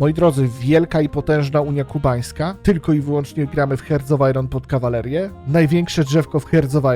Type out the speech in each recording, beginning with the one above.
Moi drodzy, wielka i potężna Unia Kubańska. Tylko i wyłącznie gramy w Iron pod kawalerię. Największe drzewko w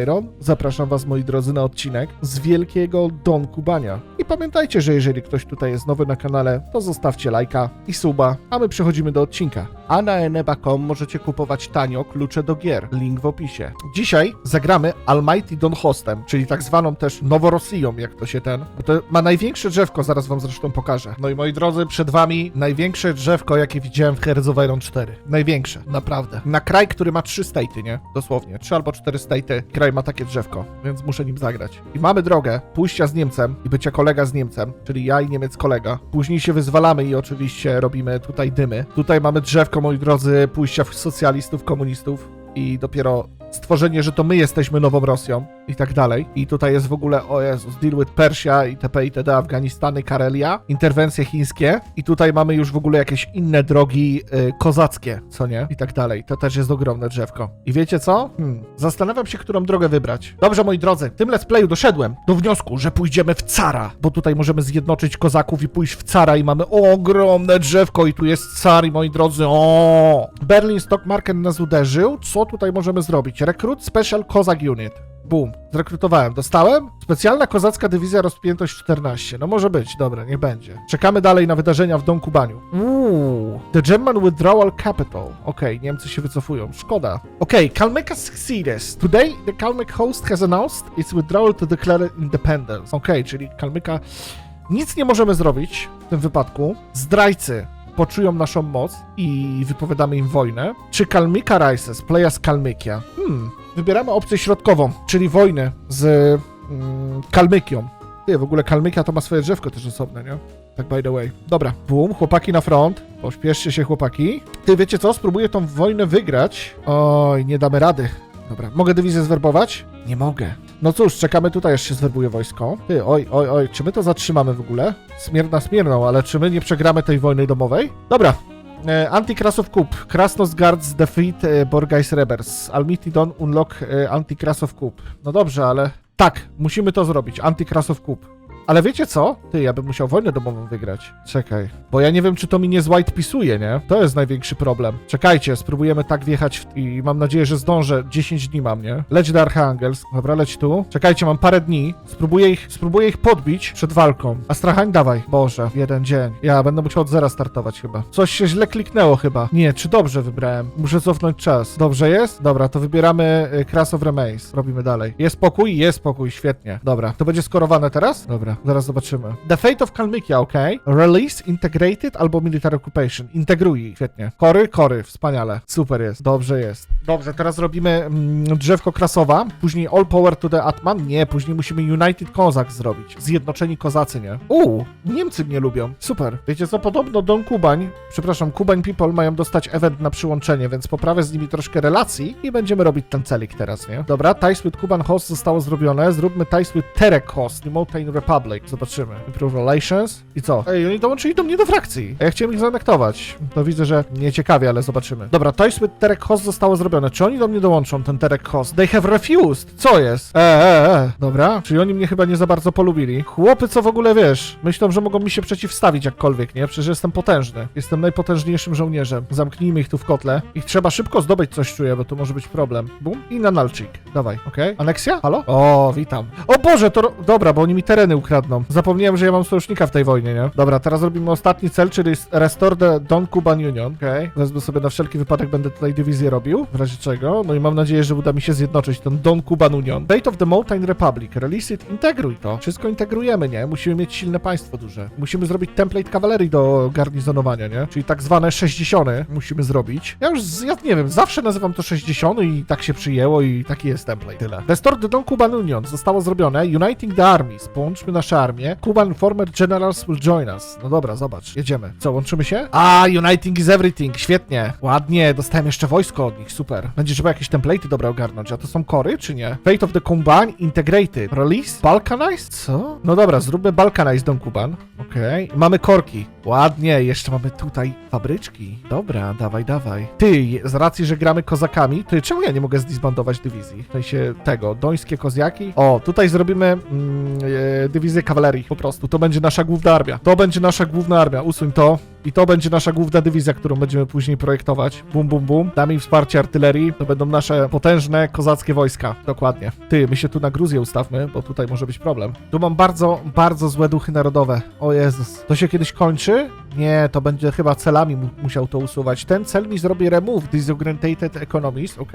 Iron. Zapraszam was, moi drodzy, na odcinek z wielkiego Don Kubania. I pamiętajcie, że jeżeli ktoś tutaj jest nowy na kanale, to zostawcie lajka i suba, a my przechodzimy do odcinka. A na eneba.com możecie kupować tanio klucze do gier. Link w opisie. Dzisiaj zagramy Almighty Don Hostem, czyli tak zwaną też Noworosją, jak to się ten. Bo to ma największe drzewko, zaraz wam zresztą pokażę. No i moi drodzy, przed wami największe drzewko, jakie widziałem w of Iron 4. Największe, naprawdę. Na kraj, który ma trzy staty, nie? Dosłownie. Trzy albo cztery staty. Kraj ma takie drzewko, więc muszę nim zagrać. I mamy drogę pójścia z Niemcem i bycia kolega z Niemcem, czyli ja i Niemiec kolega. Później się wyzwalamy i oczywiście robimy tutaj dymy. Tutaj mamy drzewko, moi drodzy, pójścia w socjalistów, komunistów i dopiero stworzenie, że to my jesteśmy nową Rosją i tak dalej. I tutaj jest w ogóle, o Jezus, deal with Persja, itp., itd., Afganistany, Karelia, interwencje chińskie i tutaj mamy już w ogóle jakieś inne drogi y, kozackie, co nie? I tak dalej. To też jest ogromne drzewko. I wiecie co? Hmm. Zastanawiam się, którą drogę wybrać. Dobrze, moi drodzy, w tym let's playu doszedłem do wniosku, że pójdziemy w Cara, bo tutaj możemy zjednoczyć kozaków i pójść w Cara i mamy ogromne drzewko i tu jest car i moi drodzy, o! Berlin Stock Market nas uderzył. Co tutaj możemy zrobić? Recruit Special Kozak Unit. Boom. Zrekrutowałem. Dostałem? Specjalna kozacka dywizja rozpiętość 14. No może być, dobra, niech będzie. Czekamy dalej na wydarzenia w Don Kubaniu. Uuu. The German Withdrawal Capital. Okej, Niemcy się wycofują. Szkoda. Okej, Kalmyka succeeds. Today the Kalmyk host has announced its withdrawal to declare independence. Okej, czyli Kalmyka... Nic nie możemy zrobić w tym wypadku. Zdrajcy poczują naszą moc i wypowiadamy im wojnę. Czy Kalmyka Rises, playa z Kalmykia? Hmm, wybieramy opcję środkową, czyli wojnę z mm, Kalmykią. Ty, w ogóle Kalmykia to ma swoje drzewko też osobne, nie? Tak by the way. Dobra, boom, chłopaki na front. Pośpieszcie się, chłopaki. Ty, wiecie co? Spróbuję tą wojnę wygrać. Oj, nie damy rady. Dobra, mogę dywizję zwerbować? Nie mogę. No cóż, czekamy tutaj, aż się zwerbuje wojsko. Ty, oj, oj, oj, czy my to zatrzymamy w ogóle? Smierna smierną, ale czy my nie przegramy tej wojny domowej? Dobra. E, Anti-Krasow Kup. Krasnos Guards defeat e, Borgais Rebels. Almighty Don unlock e, Anti-Krasow Kup. No dobrze, ale... Tak, musimy to zrobić. Anti-Krasow Kup. Ale wiecie co? Ty, ja bym musiał wojnę domową wygrać. Czekaj. Bo ja nie wiem, czy to mi nie zwhite pisuje, nie? To jest największy problem. Czekajcie, spróbujemy tak wjechać w... i mam nadzieję, że zdążę. 10 dni mam, nie? Leć do Archangelsk. Dobra, leć tu. Czekajcie, mam parę dni. Spróbuję ich, spróbuję ich podbić przed walką. Astrahań, dawaj. Boże, jeden dzień. Ja będę musiał od zera startować chyba. Coś się źle kliknęło chyba. Nie, czy dobrze wybrałem? Muszę cofnąć czas. Dobrze jest? Dobra, to wybieramy y, Crass of Remains. Robimy dalej. Jest spokój? Jest spokój, świetnie. Dobra, to będzie skorowane teraz? Dobra, zaraz zobaczymy. The Fate of Kalmykia, ok. Release, Integrated albo Military Occupation. Integruj, świetnie. Kory, kory, wspaniale. Super jest, dobrze jest. Dobrze, teraz robimy mm, drzewko krasowa, później All Power to the Atman. Nie, później musimy United Kozak zrobić. Zjednoczeni kozacy, nie? Uuu, Niemcy mnie lubią. Super. Wiecie co, podobno Don Kubań, przepraszam, Kubań People mają dostać event na przyłączenie, więc poprawię z nimi troszkę relacji i będziemy robić ten celik teraz, nie? Dobra, Ties Kuban Host zostało zrobione. Zróbmy Ties Terek Host, Mountain Republic. Zobaczymy. Improve Relations. I co? Ej, oni dołączyli do mnie do frakcji. A ja chciałem ich zanektować. To widzę, że nie ciekawie, ale zobaczymy. Dobra, Ties with Terek Host zostało zrobione. Czy oni do mnie dołączą, ten Terek Host? They have refused. Co jest? E, e, e. Dobra. Czyli oni mnie chyba nie za bardzo polubili. Chłopy, co w ogóle wiesz? Myślą, że mogą mi się przeciwstawić jakkolwiek, nie? Przecież jestem potężny. Jestem najpotężniejszym żołnierzem. Zamknijmy ich tu w kotle. Ich trzeba szybko zdobyć coś czuję, bo tu może być problem. Bum. I na nalczyk. Dawaj, okej? Aneksja? Halo? O, witam. O Boże, to... Dobra, bo oni mi tereny ukradną. Zapomniałem, że ja mam sojusznika w tej wojnie, nie? Dobra, teraz robimy ostatni cel, czyli Restore the Don Cuban Union, okej? Wezmę sobie na wszelki wypadek, będę tutaj dywizję robił, w razie czego. No i mam nadzieję, że uda mi się zjednoczyć ten Don Cuban Union. Date of the Mountain Republic. Release it, integruj to. Wszystko integrujemy, nie? Musimy mieć silne państwo duże. Musimy zrobić template kawalerii do garnizonowania, nie? Czyli tak zwane 60 musimy zrobić. Ja już, ja nie wiem, zawsze nazywam to 60 i tak się przyjęło i taki jest template. Tyle. Restore the Don Cuban Union zostało zrobione. Uniting the Armies. Połączmy nasze armie. Cuban former generals will join us. No dobra, zobacz. Jedziemy. Co, łączymy się? A, uniting is everything. Świetnie. Ładnie. Dostałem jeszcze wojsko od nich. Super. Będzie trzeba jakieś template'y dobre ogarnąć. A to są kory, czy nie? Fate of the Kuban Integrated. Release? Balkanized? Co? No dobra, zróbmy Balkanized Don Kuban. Okej. Mamy korki. Ładnie. Jeszcze mamy tutaj fabryczki. Dobra, dawaj, dawaj. Ty, z racji, że gramy kozakami, ty, czemu ja nie mogę zdisbandować dywizji? W sensie tego, dońskie koziaki. O, tutaj zrobimy mm, e, dywizję kawalerii po prostu. To będzie nasza główna armia. To będzie nasza główna armia. Usuń to. I to będzie nasza główna dywizja, którą będziemy później projektować. Bum, bum, bum. Damy wsparcie artylerii. To będą nasze potężne, kozackie wojska. Dokładnie. Ty, my się tu na Gruzję ustawmy, bo tutaj może być problem. Tu mam bardzo, bardzo złe duchy narodowe. O Jezus. To się kiedyś kończy? Nie, to będzie chyba celami mu musiał to usuwać. Ten cel mi zrobi remove disorientated economies, ok?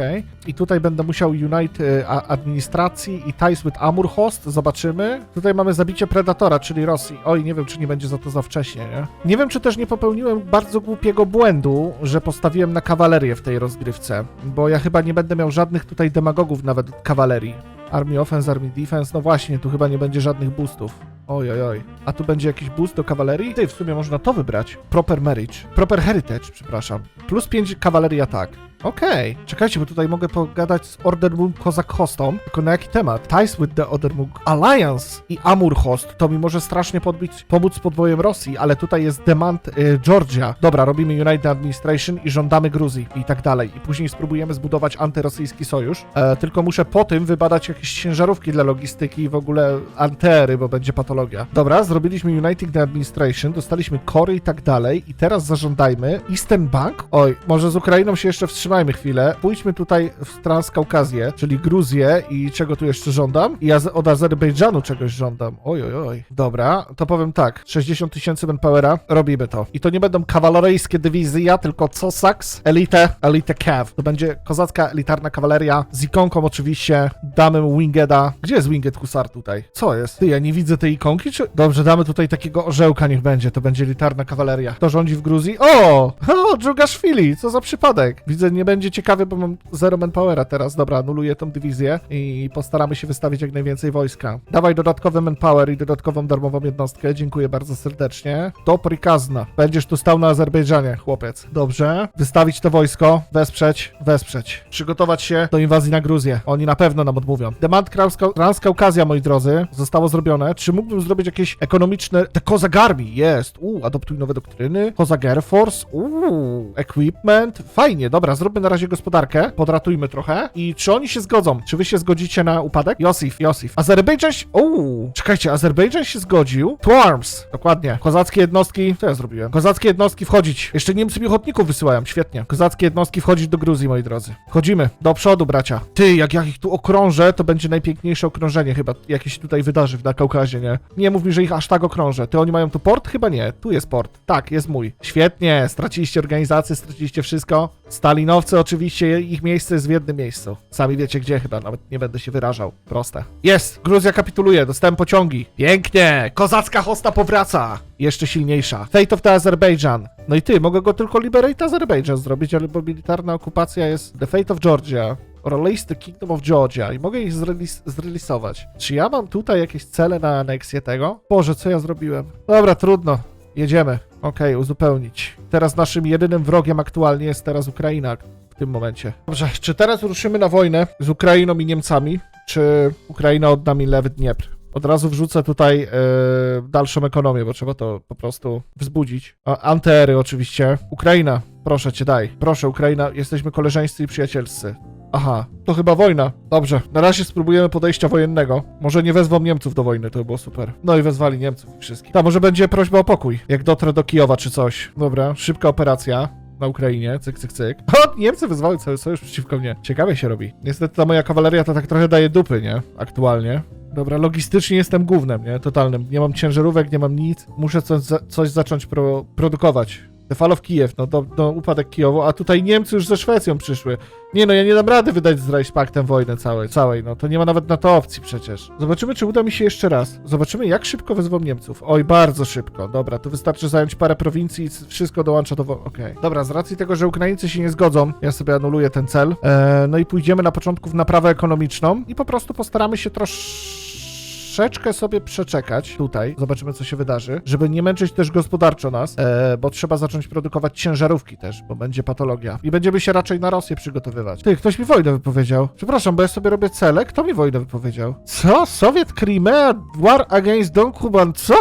I tutaj będę musiał unite y, administracji i ties with Amur host. Zobaczymy. Tutaj mamy zabicie Predatora, czyli Rosji. Oj, nie wiem, czy nie będzie za to za wcześnie, nie? Nie wiem, czy też nie popełniłem bardzo głupiego błędu, że postawiłem na kawalerię w tej rozgrywce, bo ja chyba nie będę miał żadnych tutaj demagogów nawet kawalerii. Army Offense, Army Defense, no właśnie, tu chyba nie będzie żadnych boostów. Oj, oj, oj. A tu będzie jakiś boost do kawalerii? Ty, w sumie można to wybrać. Proper Marriage. Proper Heritage, przepraszam. Plus 5 kawalerii atak. Okej. Czekajcie, bo tutaj mogę pogadać z Ordermung Kozak Hostom. Tylko na jaki temat? Ties with the Ordermung Alliance i Amur Host. To mi może strasznie podbić, pomóc z podwojem Rosji, ale tutaj jest demand y, Georgia. Dobra, robimy United Administration i żądamy Gruzji i tak dalej. I później spróbujemy zbudować antyrosyjski sojusz. E, tylko muszę po tym wybadać jakieś ciężarówki dla logistyki i w ogóle antery, bo będzie patologia. Dobra, zrobiliśmy United Administration, dostaliśmy kory i tak dalej i teraz zażądajmy Eastern Bank. Oj, może z Ukrainą się jeszcze wstrzymajmy chwilę. Pójdźmy tutaj w Transkaukazję, czyli Gruzję i czego tu jeszcze żądam? I az- od Azerbejdżanu czegoś żądam. Oj, oj, oj. Dobra, to powiem tak. 60 tysięcy manpowera, robimy to. I to nie będą kawaleryjskie dywizje, tylko Cossacks, Elite, Elite Cav. To będzie kozacka elitarna kawaleria z ikonką oczywiście. Damy Wingeda. Gdzie jest Winged Husar tutaj? Co jest? Ty, ja nie widzę tej ikonki, czy... Dobrze, damy tutaj takiego orzełka, niech będzie. To będzie elitarna kawaleria. Kto rządzi w Gruzji? O! O, Dżugaszwili! Co za przypadek? Widzę, nie będzie ciekawy, bo mam zero manpowera teraz. Dobra, anuluję tą dywizję i postaramy się wystawić jak najwięcej wojska. Dawaj dodatkowy manpower i dodatkową darmową jednostkę. Dziękuję bardzo serdecznie. To prikazna. Będziesz tu stał na Azerbejdżanie, chłopiec. Dobrze. Wystawić to wojsko. Wesprzeć. Wesprzeć. Przygotować się do inwazji na Gruzję. Oni na pewno nam odmówią. Demand Krauska- Transkaukazja, moi drodzy, zostało zrobione. Czy mógłbym zrobić jakieś ekonomiczne... The Kozak Army, jest. Uuu, adoptuj nowe doktryny. Kozak Air Force. Uuu, equipment. Fajnie, dobra, zróbmy na razie gospodarkę. Podratujmy trochę. I czy oni się zgodzą? Czy wy się zgodzicie na upadek? Josif, Josif. Azerbejdżan się... Uuu, czekajcie, Azerbejdżan się zgodził. To arms. Dokładnie. Kozackie jednostki... Co ja zrobiłem? Kozackie jednostki wchodzić. Jeszcze Niemcy mi ochotników wysyłają, świetnie. Kozackie jednostki wchodzić do Gruzji, moi drodzy. Wchodzimy. Do przodu, bracia. Ty, jak ja ich tu okrążę, to będzie najpiękniejsze okrążenie chyba, jakie się tutaj wydarzy na Kaukazie, nie? Nie mów mi, że ich aż tak okrążę. Ty, oni mają tu port? Chyba nie. Tu jest port. Tak, jest mój. Świetnie. Straciliście organizację, straciliście wszystko. Oczywiście, ich miejsce jest w jednym miejscu. Sami wiecie gdzie chyba, nawet nie będę się wyrażał. Proste. Jest! Gruzja kapituluje, dostałem pociągi. Pięknie! Kozacka hosta powraca! Jeszcze silniejsza. Fate of the Azerbaijan. No i ty, mogę go tylko Liberate Azerbaijan zrobić, ale bo militarna okupacja jest The Fate of Georgia. Release the Kingdom of Georgia i mogę ich zrelis- zrelisować. Czy ja mam tutaj jakieś cele na aneksję tego? Boże, co ja zrobiłem? Dobra, trudno. Jedziemy. Okej, uzupełnić. Teraz naszym jedynym wrogiem aktualnie jest teraz Ukraina w tym momencie. Dobrze, czy teraz ruszymy na wojnę z Ukrainą i Niemcami, czy Ukraina odda mi lewy Dniepr? Od razu wrzucę tutaj e, dalszą ekonomię, bo trzeba to po prostu wzbudzić. A, antery oczywiście. Ukraina, proszę cię daj. Proszę, Ukraina, jesteśmy koleżeńscy i przyjacielscy. Aha, to chyba wojna. Dobrze, na razie spróbujemy podejścia wojennego. Może nie wezwą Niemców do wojny, to by było super. No i wezwali Niemców i wszystkich. Tam może będzie prośba o pokój, jak dotrę do Kijowa czy coś. Dobra, szybka operacja na Ukrainie, cyk, cyk, cyk. O, Niemcy wezwały cały sojusz przeciwko mnie. Ciekawie się robi. Niestety ta moja kawaleria to tak trochę daje dupy, nie? Aktualnie. Dobra, logistycznie jestem głównym, nie? Totalnym. Nie mam ciężarówek, nie mam nic. Muszę coś, za coś zacząć pro produkować. Of Kijew, no do, do upadek Kijowo, a tutaj Niemcy już ze Szwecją przyszły. Nie no, ja nie dam rady wydać z Reichspaktem wojny całej, całej, no to nie ma nawet na to opcji przecież. Zobaczymy, czy uda mi się jeszcze raz. Zobaczymy, jak szybko wezwą Niemców. Oj, bardzo szybko. Dobra, to wystarczy zająć parę prowincji i wszystko dołącza do... Okej. Dobra, z racji tego, że Ukraińcy się nie zgodzą, ja sobie anuluję ten cel. Eee, no i pójdziemy na początku w naprawę ekonomiczną i po prostu postaramy się troszeczkę sobie przeczekać tutaj. Zobaczymy, co się wydarzy, żeby nie męczyć też gospodarczo nas, e, bo trzeba zacząć produkować ciężarówki też, bo będzie patologia. I będziemy się raczej na Rosję przygotowywać. Ty, ktoś mi wojnę wypowiedział. Przepraszam, bo ja sobie robię cele. Kto mi wojnę wypowiedział? Co? Sowiet Crimea? War against Don Kuban? Co?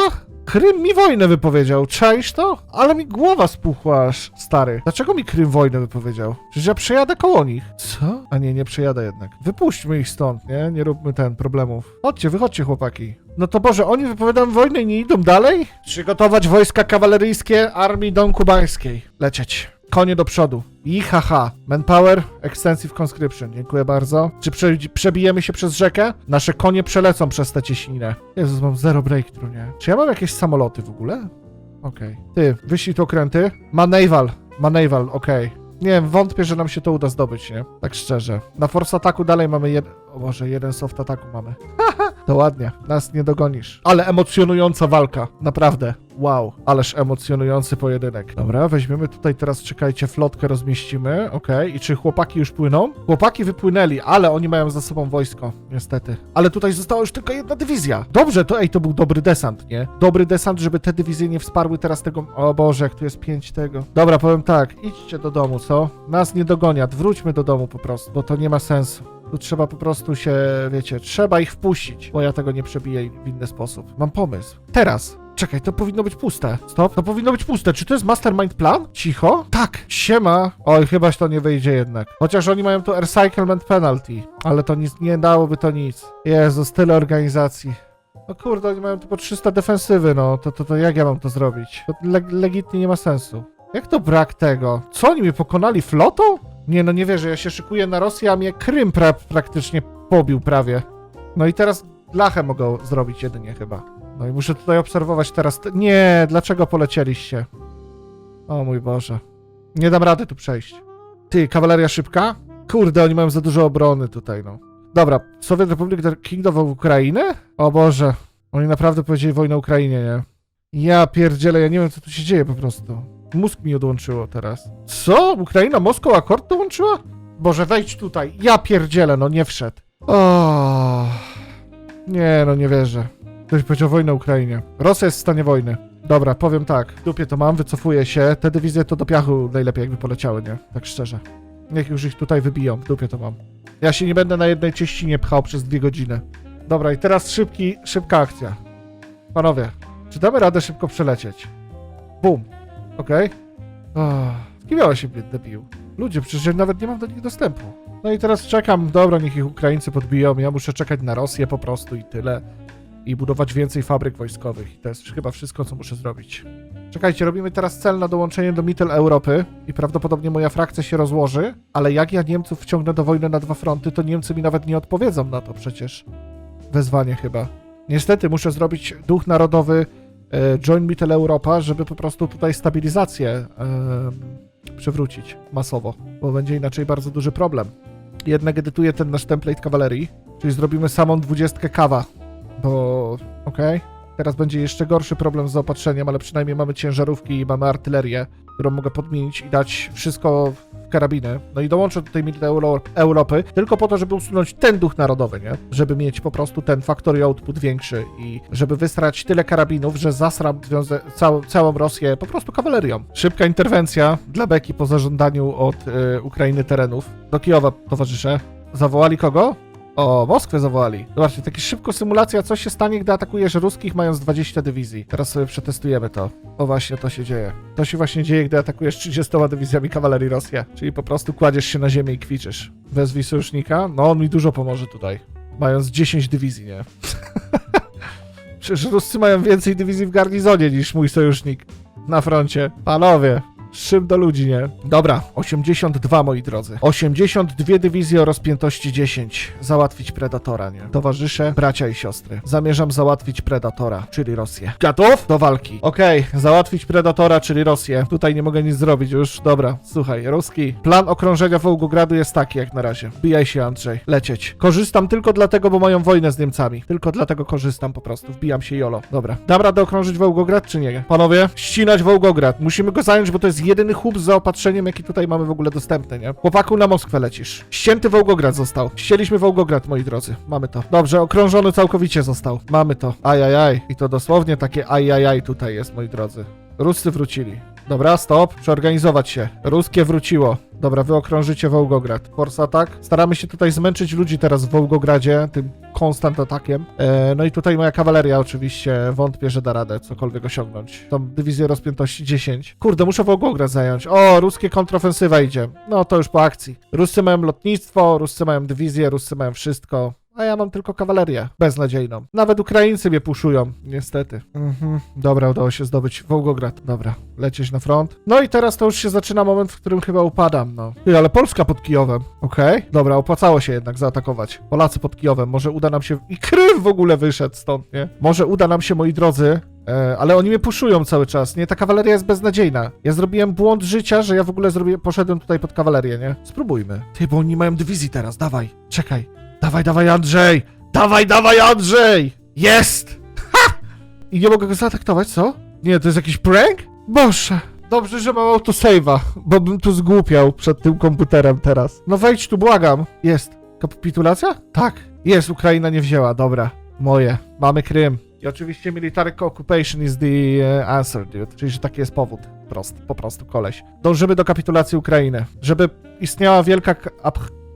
Krym mi wojnę wypowiedział, czaisz to? Ale mi głowa spuchła aż, stary. Dlaczego mi Krym wojnę wypowiedział? Przecież ja przejadę koło nich. Co? A nie, nie przejadę jednak. Wypuśćmy ich stąd, nie? Nie róbmy ten, problemów. Chodźcie, wychodźcie chłopaki. No to Boże, oni wypowiadają wojnę i nie idą dalej? Przygotować wojska kawaleryjskie Armii Don Kubańskiej. Lecieć. Konie do przodu. I haha. Manpower, Extensive Conscription. Dziękuję bardzo. Czy prze, przebijemy się przez rzekę? Nasze konie przelecą przez tę cieśninę. Jezus, mam zero breakthrough, nie? Czy ja mam jakieś samoloty w ogóle? Okej. Ty, wyślij to okręty. Ma naval. Ma naval, okej. Nie wiem, wątpię, że nam się to uda zdobyć, nie? Tak szczerze. Na force ataku dalej mamy jeden... O Boże, jeden soft ataku mamy. To ładnie, nas nie dogonisz. Ale emocjonująca walka, naprawdę. Wow, ależ emocjonujący pojedynek. Dobra, weźmiemy tutaj teraz, czekajcie, flotkę rozmieścimy, okej. I czy chłopaki już płyną? Chłopaki wypłynęli, ale oni mają za sobą wojsko, niestety. Ale tutaj została już tylko jedna dywizja. Dobrze, to ej, to był dobry desant, nie? Dobry desant, żeby te dywizje nie wsparły teraz tego... O Boże, jak tu jest pięć tego. Dobra, powiem tak, idźcie do domu, co? Nas nie dogonią, wróćmy do domu po prostu, bo to nie ma sensu. Tu trzeba po prostu się, wiecie, trzeba ich wpuścić, bo ja tego nie przebiję w inny sposób. Mam pomysł. Teraz. Czekaj, to powinno być puste. Stop. To powinno być puste. Czy to jest mastermind plan? Cicho? Tak. Siema. Oj, chybaś to nie wyjdzie jednak. Chociaż oni mają tu recyclement penalty. Ale to nic, nie dałoby to nic. Jezus, tyle organizacji. No kurde, oni mają tylko 300 defensywy, no. To, to, to jak ja mam to zrobić? To le legitnie nie ma sensu. Jak to brak tego? Co, oni mnie pokonali flotą? Nie, no nie wierzę, ja się szykuję na Rosję, a mnie Krym pra praktycznie pobił prawie. No i teraz Lachę mogę zrobić jedynie chyba. No i muszę tutaj obserwować teraz... Te... Nie, dlaczego polecieliście? O mój Boże. Nie dam rady tu przejść. Ty, kawaleria szybka? Kurde, oni mają za dużo obrony tutaj, no. Dobra, Soviet Republic Kingdom of Ukrainę? O Boże. Oni naprawdę powiedzieli wojnę Ukrainie, nie? Ja pierdzielę, ja nie wiem, co tu się dzieje po prostu. Mózg mi odłączyło teraz. Co? Ukraina Moskwa akord dołączyła? Boże, wejdź tutaj. Ja pierdzielę, no nie wszedł. O, Nie, no nie wierzę. Ktoś powiedział wojnę Ukrainie. Rosja jest w stanie wojny. Dobra, powiem tak. Dupie to mam, wycofuję się. Te dywizje to do piachu najlepiej jakby poleciały, nie? Tak szczerze. Niech już ich tutaj wybiją. Dupie to mam. Ja się nie będę na jednej cieścinie pchał przez dwie godziny. Dobra, i teraz szybki, szybka akcja. Panowie, czy damy radę szybko przelecieć? Bum. Okej. Okay. Się biedny bił. Ludzie, przecież ja nawet nie mam do nich dostępu. No i teraz czekam, dobra, niech ich Ukraińcy podbiją, ja muszę czekać na Rosję po prostu i tyle. I budować więcej fabryk wojskowych. I to jest chyba wszystko, co muszę zrobić. Czekajcie, robimy teraz cel na dołączenie do Mittel Europy i prawdopodobnie moja frakcja się rozłoży, ale jak ja Niemców wciągnę do wojny na dwa fronty, to Niemcy mi nawet nie odpowiedzą na to przecież. Wezwanie chyba. Niestety muszę zrobić duch narodowy Join Mittel Europa, żeby po prostu tutaj stabilizację e, przywrócić masowo, bo będzie inaczej bardzo duży problem. Jednak edytuję ten nasz template kawalerii, czyli zrobimy samą dwudziestkę kawa, bo okej. Teraz będzie jeszcze gorszy problem z zaopatrzeniem, ale przynajmniej mamy ciężarówki i mamy artylerię, którą mogę podmienić i dać wszystko karabiny. No i dołączę do tej Euro Europy tylko po to, żeby usunąć ten duch narodowy, nie? Żeby mieć po prostu ten factory output większy i żeby wysrać tyle karabinów, że związa- cał całą Rosję po prostu kawalerią. Szybka interwencja dla Beki po zażądaniu od y, Ukrainy terenów. Do Kijowa, towarzysze. Zawołali kogo? O, Moskwę zawołali. Zobaczcie, takie szybko symulacja, co się stanie, gdy atakujesz ruskich mając 20 dywizji. Teraz sobie przetestujemy to. O właśnie, to się dzieje. To się właśnie dzieje, gdy atakujesz 30 dywizjami kawalerii Rosję. Czyli po prostu kładziesz się na ziemię i kwiczysz. Wezwij sojusznika? No, on mi dużo pomoże tutaj. Mając 10 dywizji, nie? Przecież Ruscy mają więcej dywizji w garnizonie niż mój sojusznik na froncie. Panowie, Szym do ludzi, nie? Dobra, 82 moi drodzy. 82 dywizje o rozpiętości 10. Załatwić Predatora, nie? Towarzysze, bracia i siostry. Zamierzam załatwić Predatora, czyli Rosję. Gotów? Do walki. Okej, załatwić Predatora, czyli Rosję. Tutaj nie mogę nic zrobić już. Dobra, słuchaj, Ruski. Plan okrążenia Wołgogradu jest taki jak na razie. Wbijaj się, Andrzej. Lecieć. Korzystam tylko dlatego, bo mają wojnę z Niemcami. Tylko dlatego korzystam po prostu. Wbijam się jolo. Dobra. Dam radę okrążyć Wołgograd, czy nie? Panowie, ścinać Wołgograd. Musimy go zająć, bo to jest jedyny hub z zaopatrzeniem, jaki tutaj mamy w ogóle dostępny, nie? Chłopaku, na Moskwę lecisz. Ścięty Wołgograd został. Ścięliśmy Wołgograd, moi drodzy. Mamy to. Dobrze, okrążony całkowicie został. Mamy to. Ajajaj. I to dosłownie takie ajajaj tutaj jest, moi drodzy. Ruscy wrócili. Dobra, stop. Przeorganizować się. Ruskie wróciło. Dobra, wy okrążycie Wołgograd. Force atak. Staramy się tutaj zmęczyć ludzi teraz w Wołgogradzie, tym konstant atakiem. E, no i tutaj moja kawaleria oczywiście wątpię, że da radę cokolwiek osiągnąć. Tą dywizję rozpiętości 10. Kurde, muszę Wołgograd zająć. O, ruskie kontrofensywa idzie. No to już po akcji. Ruscy mają lotnictwo, Ruscy mają dywizję, Ruscy mają wszystko. A ja mam tylko kawalerię beznadziejną. Nawet Ukraińcy mnie puszują, niestety. Mhm. Dobra, udało się zdobyć Wołgograd. Dobra, lecieć na front. No i teraz to już się zaczyna moment, w którym chyba upadam, no. Ty, ale Polska pod Kijowem. Okej, dobra, opłacało się jednak zaatakować. Polacy pod Kijowem, może uda nam się... I Krym w ogóle wyszedł stąd, nie? Może uda nam się, moi drodzy, E, ale oni mnie puszują cały czas, nie? Ta kawaleria jest beznadziejna. Ja zrobiłem błąd życia, że ja w ogóle zrobiłem, poszedłem tutaj pod kawalerię, nie? Spróbujmy. Ty, bo oni mają dywizji teraz, dawaj. Czekaj. Dawaj, dawaj, Andrzej! Dawaj, dawaj, Andrzej! Jest! Ha! I nie mogę go zaatakować, co? Nie, to jest jakiś prank? Boże. Dobrze, że mam autosave'a, bo bym tu zgłupiał przed tym komputerem teraz. No wejdź tu, błagam. Jest. Kapitulacja? Tak. Jest, Ukraina nie wzięła, dobra. Moje. Mamy Krym. I oczywiście military occupation is the uh, answer, dude. Czyli, że taki jest powód. Prost, po prostu koleś. Dążymy do kapitulacji Ukrainy. Żeby istniała wielka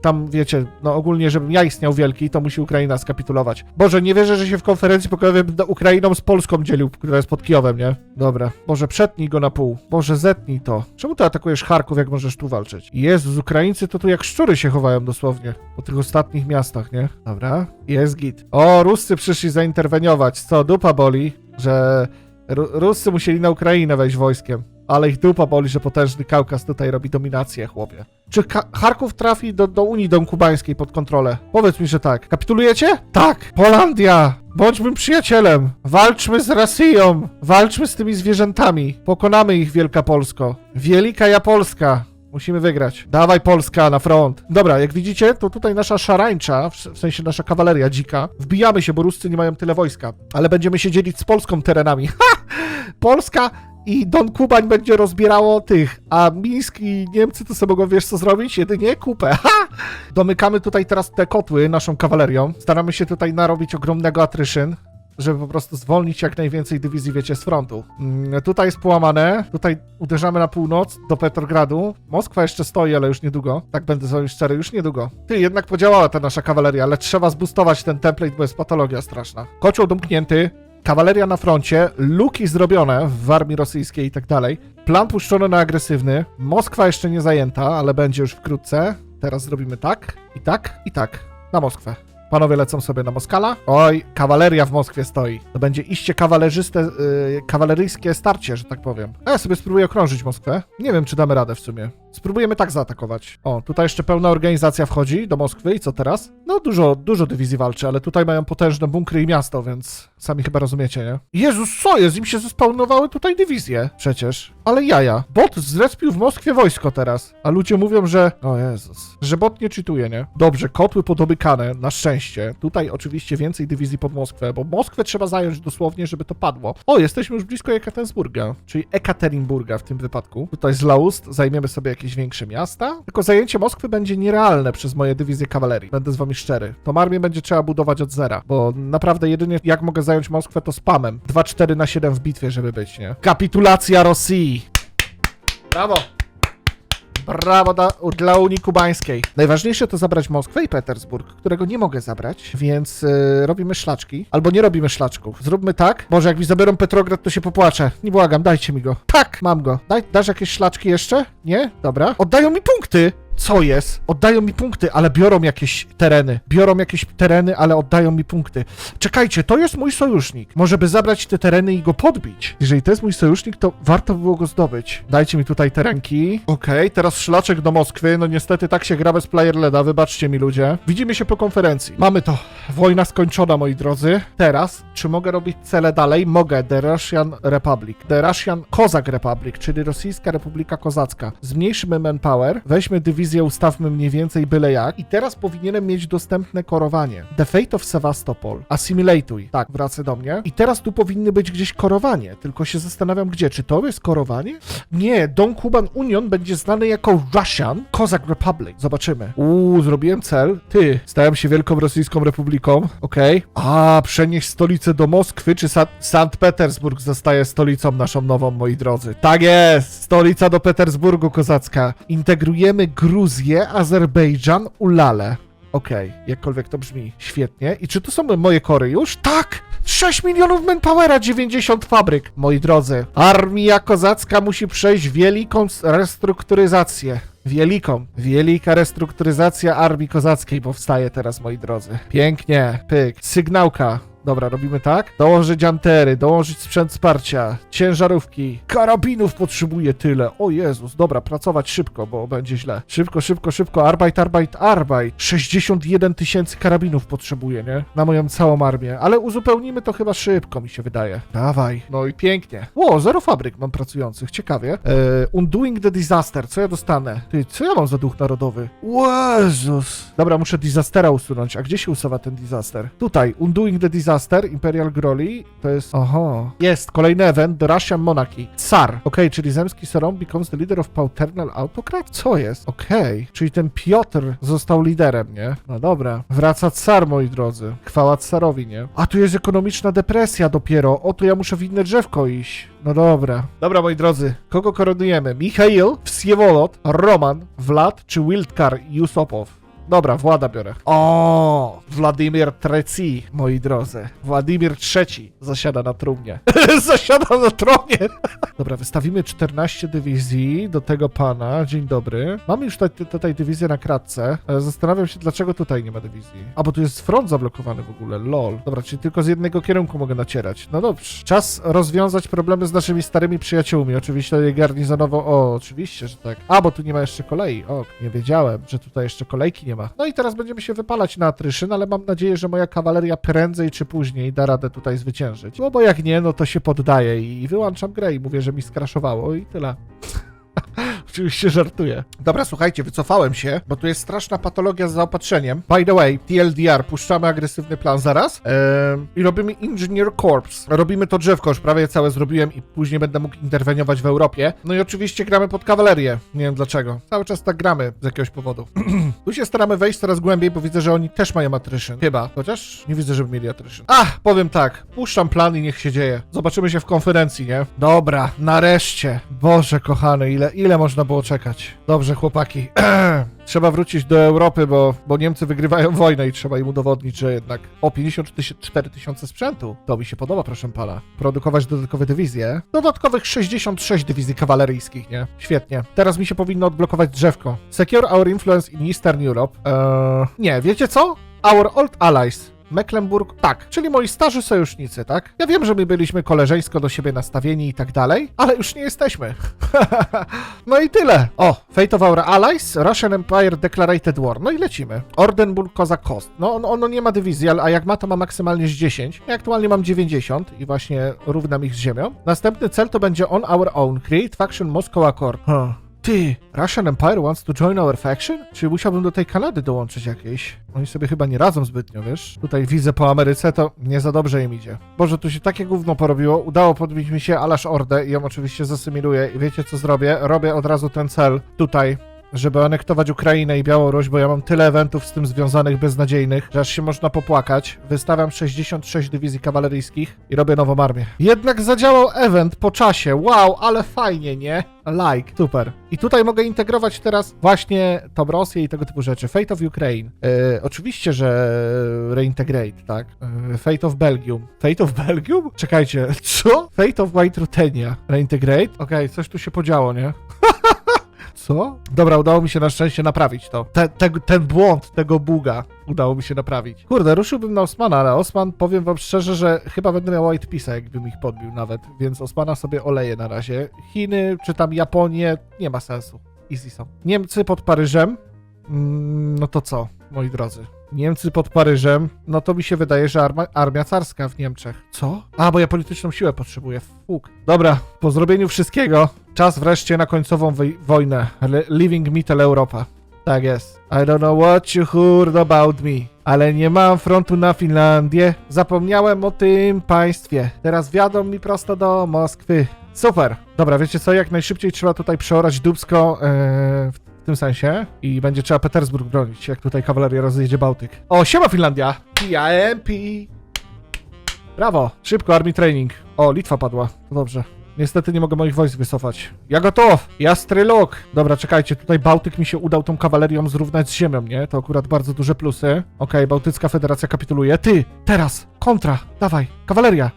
tam wiecie, no ogólnie, żebym ja istniał wielki, to musi Ukraina skapitulować. Boże, nie wierzę, że się w konferencji pokojowej Ukrainą z Polską dzielił, która jest pod Kijowem, nie? Dobra. Boże, przetnij go na pół. Boże, zetnij to. Czemu ty atakujesz Charków, jak możesz tu walczyć? Jezus, Ukraińcy to tu jak szczury się chowają dosłownie. Po tych ostatnich miastach, nie? Dobra. Jest git. O, Ruscy przyszli zainterweniować. Co, dupa boli, że Ru- Ruscy musieli na Ukrainę wejść wojskiem. Ale ich dupa boli, że potężny Kaukaz tutaj robi dominację, chłopie. Czy Ka- Charków trafi do, do Unii Donkubańskiej pod kontrolę? Powiedz mi, że tak. Kapitulujecie? Tak. Polandia! Bądźmy przyjacielem. Walczmy z Rosją. Walczmy z tymi zwierzętami. Pokonamy ich, Wielka Polsko. Wielka ja Polska. Musimy wygrać. Dawaj Polska na front. Dobra, jak widzicie, to tutaj nasza szarańcza, w sensie nasza kawaleria dzika, wbijamy się, bo Ruscy nie mają tyle wojska, ale będziemy się dzielić z Polską terenami. Ha! Polska i Don Kubań będzie rozbierało tych, a Mińsk i Niemcy to sobie mogą, wiesz co zrobić? Jedynie kupę. Ha! Domykamy tutaj teraz te kotły naszą kawalerią. Staramy się tutaj narobić ogromnego attrition żeby po prostu zwolnić jak najwięcej dywizji, wiecie, z frontu. Mm, Tutaj jest połamane, tutaj uderzamy na północ, do Petrogradu. Moskwa jeszcze stoi, ale już niedługo. Tak będę wami szczery, już niedługo. Ty, jednak podziałała ta nasza kawaleria, ale trzeba zbustować ten template, bo jest patologia straszna. Kocioł domknięty, kawaleria na froncie, luki zrobione w armii rosyjskiej i tak dalej. Plan puszczony na agresywny. Moskwa jeszcze nie zajęta, ale będzie już wkrótce. Teraz zrobimy tak, i tak, i tak. Na Moskwę. Panowie lecą sobie na Moskala. Oj, kawaleria w Moskwie stoi. To będzie iście kawalerzyste, yy, kawaleryjskie starcie, że tak powiem. A ja sobie spróbuję okrążyć Moskwę. Nie wiem, czy damy radę w sumie. Spróbujemy tak zaatakować. O, tutaj jeszcze pełna organizacja wchodzi do Moskwy i co teraz? No, dużo, dużo dywizji walczy, ale tutaj mają potężne bunkry i miasto, więc sami chyba rozumiecie, nie? Jezus, co jest? Im się zespawnowały tutaj dywizje. Przecież. Ale jaja. Bot zrespił w Moskwie wojsko teraz. A ludzie mówią, że... O Jezus. Że bot nie czytuje, nie? Dobrze, kotły podobykane, na szczęście. Tutaj oczywiście więcej dywizji pod Moskwę, bo Moskwę trzeba zająć dosłownie, żeby to padło. O, jesteśmy już blisko Ekaterinburga, czyli Ekaterinburga w tym wypadku. Tutaj z Laust zajmiemy sobie jakieś większe miasta. Tylko zajęcie Moskwy będzie nierealne przez moje dywizje kawalerii. Będę z wami szczery. Tą armię będzie trzeba budować od zera, bo naprawdę jedynie jak mogę zająć Moskwę to spamem. 2-4 na 7 w bitwie, żeby być, nie? Kapitulacja Rosji! Brawo! Brawo da, dla Unii Kubańskiej. Najważniejsze to zabrać Moskwę i Petersburg, którego nie mogę zabrać, więc y, robimy szlaczki. Albo nie robimy szlaczków. Zróbmy tak. Może jak mi zabiorą Petrograd, to się popłaczę. Nie błagam, dajcie mi go. Tak, mam go. Daj, dasz jakieś szlaczki jeszcze? Nie? Dobra. Oddają mi punkty! Co jest? Oddają mi punkty, ale biorą jakieś tereny. Biorą jakieś tereny, ale oddają mi punkty. Czekajcie, to jest mój sojusznik. Może by zabrać te tereny i go podbić. Jeżeli to jest mój sojusznik, to warto by było go zdobyć. Dajcie mi tutaj terenki. Okej, teraz szlaczek do Moskwy. No niestety tak się gra bez playerleda, wybaczcie mi ludzie. Widzimy się po konferencji. Mamy to. Wojna skończona, moi drodzy. Teraz, czy mogę robić cele dalej? Mogę. The Russian Republic. The Russian Kozak Republic, czyli Rosyjska Republika Kozacka. Zmniejszymy manpower, weźmy dywizję, ustawmy mniej więcej byle jak i teraz powinienem mieć dostępne korowanie. The Fate of Sevastopol. Assimilateuj. Tak, wraca do mnie. I teraz tu powinny być gdzieś korowanie, tylko się zastanawiam gdzie. Czy to jest korowanie? Nie, Don Kuban Union będzie znany jako Russian Kozak Republic. Zobaczymy. Uuu, zrobiłem cel. Ty, stałem się Wielką Rosyjską Republiką. Okej. A, przenieść stolicę do Moskwy, czy Sa- Sankt Petersburg zostaje stolicą naszą nową, moi drodzy? Tak jest! Stolica do Petersburgu kozacka. Integrujemy Gruzję, Azerbejdżan, Ulale. Okej, jakkolwiek to brzmi. Świetnie. I czy to są moje kory już? Tak! 6 milionów manpowera, 90 fabryk. Moi drodzy, armia kozacka musi przejść wielką restrukturyzację. Wieliką. Wielika restrukturyzacja armii kozackiej powstaje teraz, moi drodzy. Pięknie. Pyk. Sygnałka. Dobra, robimy tak. Dołożyć antery, dołożyć sprzęt wsparcia, ciężarówki, karabinów potrzebuję tyle. O Jezus, dobra, pracować szybko, bo będzie źle. Szybko, szybko, szybko, arbeit, arbeit, arbeit. 61 tysięcy karabinów potrzebuję, nie? Na moją całą armię, ale uzupełnimy to chyba szybko, mi się wydaje. Dawaj. No i pięknie. Ło, zero fabryk mam pracujących, ciekawie. E, undoing the disaster, co ja dostanę? Ty, co ja mam za duch narodowy? Jezus. Dobra, muszę disastera usunąć. A gdzie się usuwa ten disaster? Tutaj, undoing the disaster, Imperial Groli, to jest... Oho. Jest, kolejny event, The Russian Monarchy. Tsar. Okej, czyli zemski Soron becomes the leader of paternal autocrat? Co jest? Okej, czyli ten Piotr został liderem, nie? No dobra. Wraca car, moi drodzy. Chwała carowi, nie? A tu jest ekonomiczna depresja dopiero. O, to ja muszę w inne drzewko iść. No dobra. Dobra, moi drodzy. Kogo koronujemy? Michail, Wsiewolod, Roman, Vlad czy Wildkar Yusopow? Dobra, Włada biorę. O, Władimir III, moi drodzy. Władimir III zasiada na trumnie. zasiada na tronie. Dobra, wystawimy 14 dywizji do tego pana. Dzień dobry. Mamy już tutaj, tutaj dywizję na kratce. E, Zastanawiam się, dlaczego tutaj nie ma dywizji. A, bo tu jest front zablokowany w ogóle. Lol. Dobra, czyli tylko z jednego kierunku mogę nacierać. No dobrze. Czas rozwiązać problemy z naszymi starymi przyjaciółmi. Oczywiście garnizonowo... O, oczywiście, że tak. A, bo tu nie ma jeszcze kolei. O, nie wiedziałem, że tutaj jeszcze kolejki nie ma. No i teraz będziemy się wypalać na atryszyn, ale mam nadzieję, że moja kawaleria prędzej czy później da radę tutaj zwyciężyć. No bo jak nie, no to się poddaję i wyłączam grę i mówię, że mi skraszowało i tyle. Oczywiście żartuję. Dobra, słuchajcie, wycofałem się, bo tu jest straszna patologia z zaopatrzeniem. By the way, TLDR, puszczamy agresywny plan zaraz. Ehm, I robimy Engineer Corps. Robimy to drzewko, już prawie całe zrobiłem i później będę mógł interweniować w Europie. No i oczywiście gramy pod kawalerię. Nie wiem dlaczego. Cały czas tak gramy z jakiegoś powodu. tu się staramy wejść coraz głębiej, bo widzę, że oni też mają atryszyn. Chyba. Chociaż nie widzę, żeby mieli atryszyn. Ach, powiem tak. Puszczam plan i niech się dzieje. Zobaczymy się w konferencji, nie? Dobra, nareszcie. Boże kochany, ile, ile można było czekać? Dobrze, chłopaki. Trzeba wrócić do Europy, bo, bo Niemcy wygrywają wojnę i trzeba im udowodnić, że jednak o 54 tysiące sprzętu. To mi się podoba, proszę pana. Produkować dodatkowe dywizje. Dodatkowych 66 dywizji kawaleryjskich, nie? Świetnie. Teraz mi się powinno odblokować drzewko. Secure our influence in Eastern Europe. Eee, nie, wiecie co? Our old allies. Mecklenburg, tak, czyli moi starzy sojusznicy, tak? Ja wiem, że my byliśmy koleżeńsko do siebie nastawieni i tak dalej, ale już nie jesteśmy. no i tyle. O, Fate of Our Allies, Russian Empire Declarated War. No i lecimy. Ordenburg Kozak Kost. No on, ono nie ma dywizji, ale, a jak ma, to ma maksymalnie z 10. Ja aktualnie mam 90 i właśnie równam ich z ziemią. Następny cel to będzie On Our Own, Create Faction Moscow Accord. Huh. Ty, Russian Empire wants to join our faction? Czyli musiałbym do tej Kanady dołączyć jakiejś? Oni sobie chyba nie radzą zbytnio, wiesz? Tutaj widzę po Ameryce, to nie za dobrze im idzie. Boże, tu się takie gówno porobiło. Udało podbić mi się Alasz Ordę i ją oczywiście zasymiluję. I wiecie co zrobię? Robię od razu ten cel tutaj, żeby anektować Ukrainę i Białoruś, bo ja mam tyle eventów z tym związanych beznadziejnych, że aż się można popłakać. Wystawiam 66 dywizji kawaleryjskich i robię nową armię. Jednak zadziałał event po czasie. Wow, ale fajnie, nie? Like, super. I tutaj mogę integrować teraz właśnie tą Rosję i tego typu rzeczy. Fate of Ukraine. E, oczywiście, że reintegrate, tak? E, Fate of Belgium. Fate of Belgium? Czekajcie, co? Fate of White Rutenia. Reintegrate? Okej, coś tu się podziało, nie? Co? Dobra, udało mi się na szczęście naprawić to. Te, te, ten błąd tego buga udało mi się naprawić. Kurde, ruszyłbym na Osmana, ale Osman, powiem wam szczerze, że chyba będę miał White Pisa, jakbym ich podbił nawet, więc Osmana sobie oleję na razie. Chiny, czy tam Japonię, nie ma sensu. Easy są. Niemcy pod Paryżem, mm, no to co, moi drodzy? Niemcy pod Paryżem, no to mi się wydaje, że arma, armia carska w Niemczech. Co? A, bo ja polityczną siłę potrzebuję. Fuk. Dobra, po zrobieniu wszystkiego, czas wreszcie na końcową woj- wojnę. Le- Living Mittel Europa. Tak jest. I don't know what you heard about me. Ale nie mam frontu na Finlandię. Zapomniałem o tym państwie. Teraz wiadomo mi prosto do Moskwy. Super. Dobra, wiecie co? Jak najszybciej trzeba tutaj przeorać Dubsko e, w tym sensie i będzie trzeba Petersburg bronić, jak tutaj kawaleria rozjedzie Bałtyk. O, siema Finlandia! PIMP! Brawo! Szybko, Army Training. O, Litwa padła. To dobrze. Niestety nie mogę moich wojsk wycofać. Ja gotów! Luk! Dobra, czekajcie, tutaj Bałtyk mi się udał tą kawalerią zrównać z ziemią, nie? To akurat bardzo duże plusy. Okej, Bałtycka Federacja kapituluje. Ty! Teraz! Kontra! Dawaj! Kawaleria!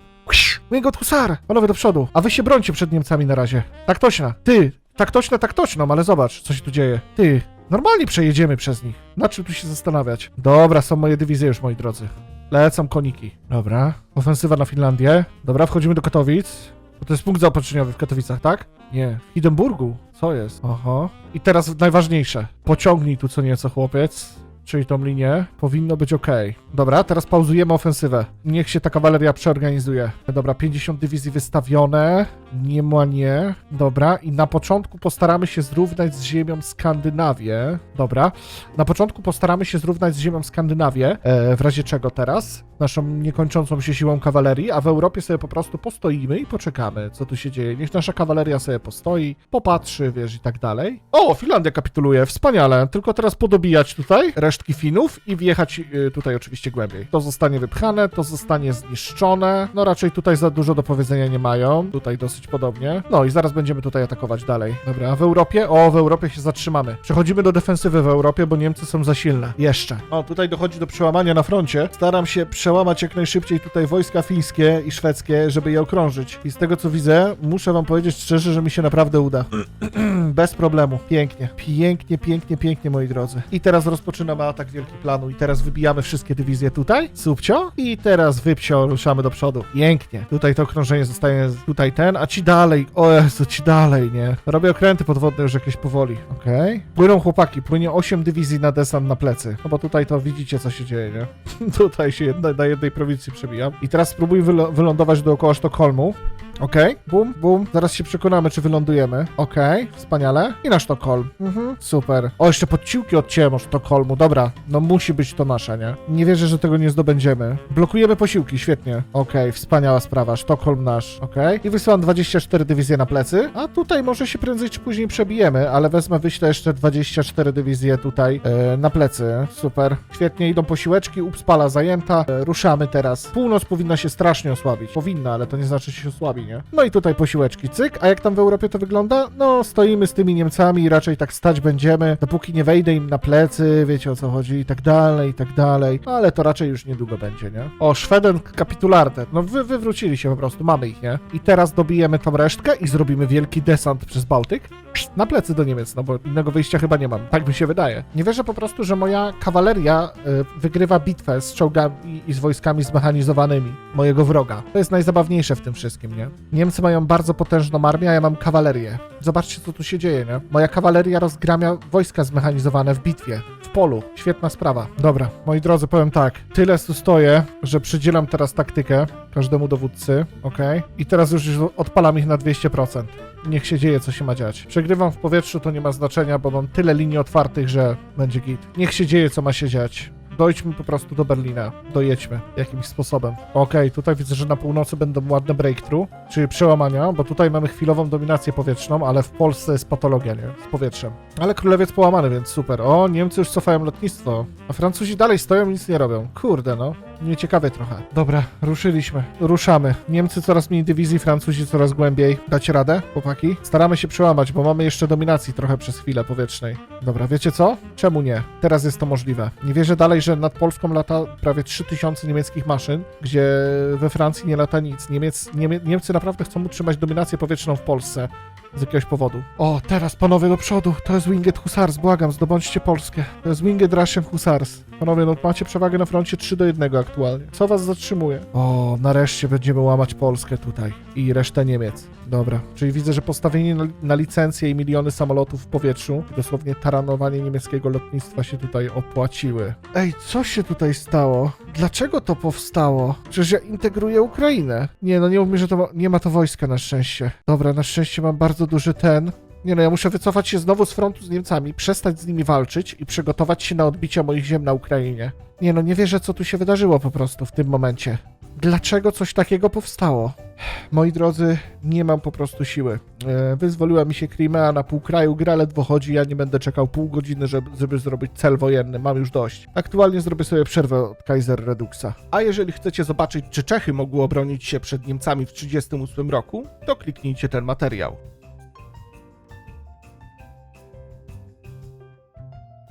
Wingot Husar! Panowie do przodu! A wy się brońcie przed Niemcami na razie. Tak tośna! Ty! Taktośne taktośną, ale zobacz, co się tu dzieje. Ty, normalnie przejedziemy przez nich. Na czym tu się zastanawiać? Dobra, są moje dywizje już, moi drodzy. Lecą koniki. Dobra, ofensywa na Finlandię. Dobra, wchodzimy do Katowic. To jest punkt zaopatrzeniowy w Katowicach, tak? Nie, w Hindenburgu. Co jest? Oho. I teraz najważniejsze. Pociągnij tu co nieco, chłopiec. Czyli tą linię. Powinno być ok. Dobra, teraz pauzujemy ofensywę. Niech się ta kawaleria przeorganizuje. Dobra, 50 dywizji wystawione. Nie ma nie. Dobra, i na początku postaramy się zrównać z ziemią Skandynawię. Dobra. Na początku postaramy się zrównać z ziemią Skandynawię. E, w razie czego teraz? Naszą niekończącą się siłą kawalerii, a w Europie sobie po prostu postoimy i poczekamy, co tu się dzieje. Niech nasza kawaleria sobie postoi, popatrzy, wiesz, i tak dalej. O, Finlandia kapituluje, wspaniale. Tylko teraz podobijać tutaj resztki Finów i wjechać y, tutaj oczywiście głębiej. To zostanie wypchane, to zostanie zniszczone. No raczej tutaj za dużo do powiedzenia nie mają. Tutaj dosyć podobnie. No i zaraz będziemy tutaj atakować dalej. Dobra, a w Europie? O, w Europie się zatrzymamy. Przechodzimy do defensywy w Europie, bo Niemcy są za silne. Jeszcze. O, tutaj dochodzi do przełamania na froncie. Staram się przełamać jak najszybciej tutaj wojska fińskie i szwedzkie, żeby je okrążyć. I z tego co widzę, muszę wam powiedzieć szczerze, że mi się naprawdę uda. Bez problemu. Pięknie. Pięknie, pięknie, pięknie, moi drodzy. I teraz rozpoczynamy atak Wielki Planu i teraz wybijamy wszystkie dywizje tutaj. Subcio. I teraz wypcio, ruszamy do przodu. Pięknie. Tutaj to okrążenie zostaje tutaj ten, a ci dalej. O Jezu, ci dalej, nie? Robię okręty podwodne już jakieś powoli. Okej. Płyną chłopaki. Płynie 8 dywizji na desant na plecy. No bo tutaj to widzicie, co się dzieje, nie? tutaj się jedna, na jednej prowincji przebijam. I teraz spróbuj wylądować dookoła Sztokholmu. Okej, bum, bum. Zaraz się przekonamy, czy wylądujemy. Okej, wspaniale. I na Sztokholm. Mhm, super. O, jeszcze podciłki odcięłem od Sztokholmu. Dobra, no musi być to nasze, nie? Nie wierzę, że tego nie zdobędziemy. Blokujemy posiłki, świetnie. Okej, wspaniała sprawa. Sztokholm nasz, okej. I wysyłam 24 dywizje na plecy. A tutaj może się prędzej czy później przebijemy, ale wezmę, wyślę jeszcze 24 dywizje tutaj e, na plecy. Super. Świetnie, idą posiłeczki. Upspala zajęta. E, ruszamy teraz. Północ powinna się strasznie osłabić. Powinna, ale to nie znaczy, że się osłabi, No i tutaj posiłeczki, cyk. A jak tam w Europie to wygląda? No, stoimy z tymi Niemcami i raczej tak stać będziemy, dopóki nie wejdę im na plecy, wiecie o co chodzi, i tak dalej, i tak dalej. Ale to raczej już niedługo będzie, nie? O, Szweden kapitularne. No wy, wywrócili się po prostu, mamy ich, nie? I teraz dobijemy tą resztkę i zrobimy wielki desant przez Bałtyk na plecy do Niemiec, no bo innego wyjścia chyba nie mam. Tak mi się wydaje. Nie wierzę po prostu, że moja kawaleria y, wygrywa bitwę z czołgami i z wojskami zmechanizowanymi mojego wroga. To jest najzabawniejsze w tym wszystkim, nie? Niemcy mają bardzo potężną armię, a ja mam kawalerię. Zobaczcie, co tu się dzieje, nie? Moja kawaleria rozgramia wojska zmechanizowane w bitwie, w polu. Świetna sprawa. Dobra, moi drodzy, powiem tak. Tyle tu stoję, że przydzielam teraz taktykę każdemu dowódcy, ok? I teraz już odpalam ich na 200%. Niech się dzieje, co się ma dziać. Przegrywam w powietrzu, to nie ma znaczenia, bo mam tyle linii otwartych, że będzie git. Niech się dzieje, co ma się dziać. Dojdźmy po prostu do Berlina. Dojedźmy jakimś sposobem. Okej, tutaj widzę, że na północy będą ładne breakthrough, czyli przełamania, bo tutaj mamy chwilową dominację powietrzną, ale w Polsce jest patologia, nie? Z powietrzem. Ale królewiec połamany, więc super. O, Niemcy już cofają lotnictwo, a Francuzi dalej stoją i nic nie robią. Kurde, no. Nieciekawie trochę. Dobra, ruszyliśmy. Ruszamy. Niemcy coraz mniej dywizji, Francuzi coraz głębiej. Dacie radę, chłopaki? Staramy się przełamać, bo mamy jeszcze dominacji trochę przez chwilę powietrznej. Dobra, wiecie co? Czemu nie? Teraz jest to możliwe. Nie wierzę dalej, że nad Polską lata prawie 3000 niemieckich maszyn, gdzie we Francji nie lata nic. Niemiec, Niemie, Niemcy naprawdę chcą utrzymać dominację powietrzną w Polsce z jakiegoś powodu. O, teraz panowie do przodu. To jest Winged Hussars, błagam, zdobądźcie Polskę. To jest Winged Russian Hussars. Panowie, no macie przewagę na froncie 3 do 1 aktualnie. Co was zatrzymuje? O, nareszcie będziemy łamać Polskę tutaj i resztę Niemiec. Dobra, czyli widzę, że postawienie na, licencję i miliony samolotów w powietrzu, dosłownie taranowanie niemieckiego lotnictwa się tutaj opłaciły. Ej, co się tutaj stało? Dlaczego to powstało? Przecież ja integruję Ukrainę. Nie, no nie mów mi, że to nie ma to wojska na szczęście. Dobra, na szczęście mam bardzo duży ten. Nie no, ja muszę wycofać się znowu z frontu z Niemcami, przestać z nimi walczyć i przygotować się na odbicie moich ziem na Ukrainie. Nie no, nie wierzę, co tu się wydarzyło po prostu w tym momencie. Dlaczego coś takiego powstało? Moi drodzy, nie mam po prostu siły. E, wyzwoliła mi się Crimea na pół kraju, gra ledwo chodzi, ja nie będę czekał pół godziny, żeby, żeby zrobić cel wojenny, mam już dość. Aktualnie zrobię sobie przerwę od Kaiser Reduxa. A jeżeli chcecie zobaczyć, czy Czechy mogły obronić się przed Niemcami w 1938 roku, to kliknijcie ten materiał.